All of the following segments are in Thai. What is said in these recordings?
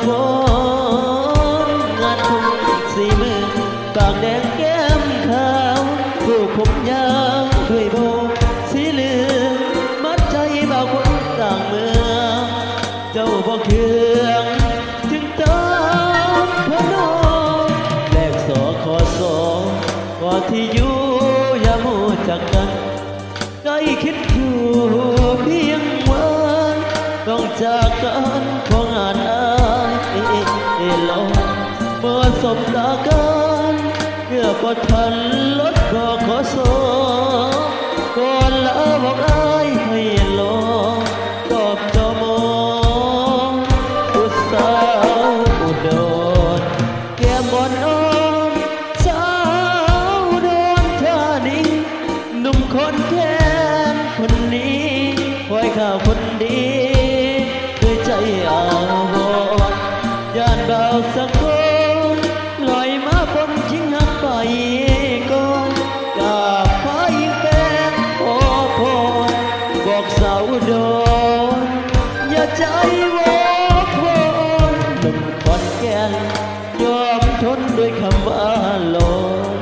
พบงานคงสีมือปางแดงแก้มขาวผู้ผมยาวด้วยโบสีเหลืองมัดใจบ่าวคนต่างเมืองเจ้าบ่เคืองจึงต้องพนมแลกสอขอสองขอที่อยู่อย่ามูจากกัน ได้คิดอยู่เพียงวันต้องจากกันของงาน ลองเมื่อสบตากันเพื่อปดทันลดขอขอสอก่อนลาบอกอายให้ลองตอบจอมองผู้สาวอุดรแก้มบอนอ่อนสาวโดนเธอนี้หนุ่มคนแค้นคนนี้คอยข่าวคนดี ย่านบ่าวสักคนลอยมาบนชิงหักไปก่อนจากพายิงแปงขอพรบอกสาวโดนอย่าใจวอกวนหนุ่มคนแก่นยอมทนด้วยคำว่าหลง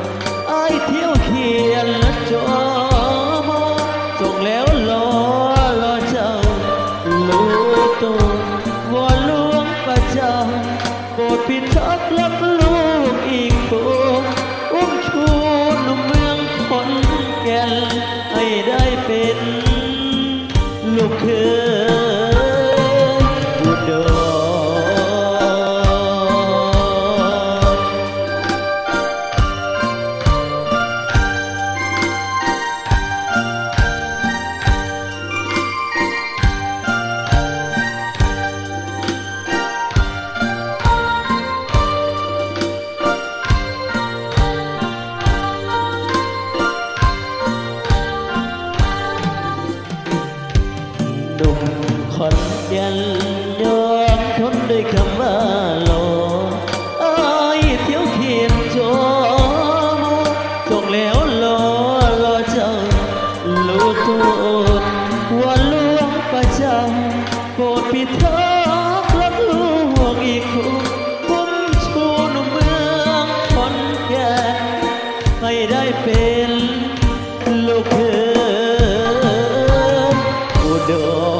ไอเที่ยวเขียนและจอมอส่งแล้วรอรอเจ้าลูกตัวอนหลวงประจำโปร ดพิทักษ์รักลูกอีกตัวอุ้มชูหนุ่มเมืองขอนแก่นให้ได้เป็น ลูกเธอ อนแก่นยอมทนด้วยคำว่าหลออายเที่ยวเขียนจอมส่งแล้วรอรอเจ้าลูกตูดวันลวงประจำโปรดพิทักษ์รักลูกอีกคนคุ้มชูหนุ่มเมืองขอนแก่นให้ได้เป็นลูกเขยอุดร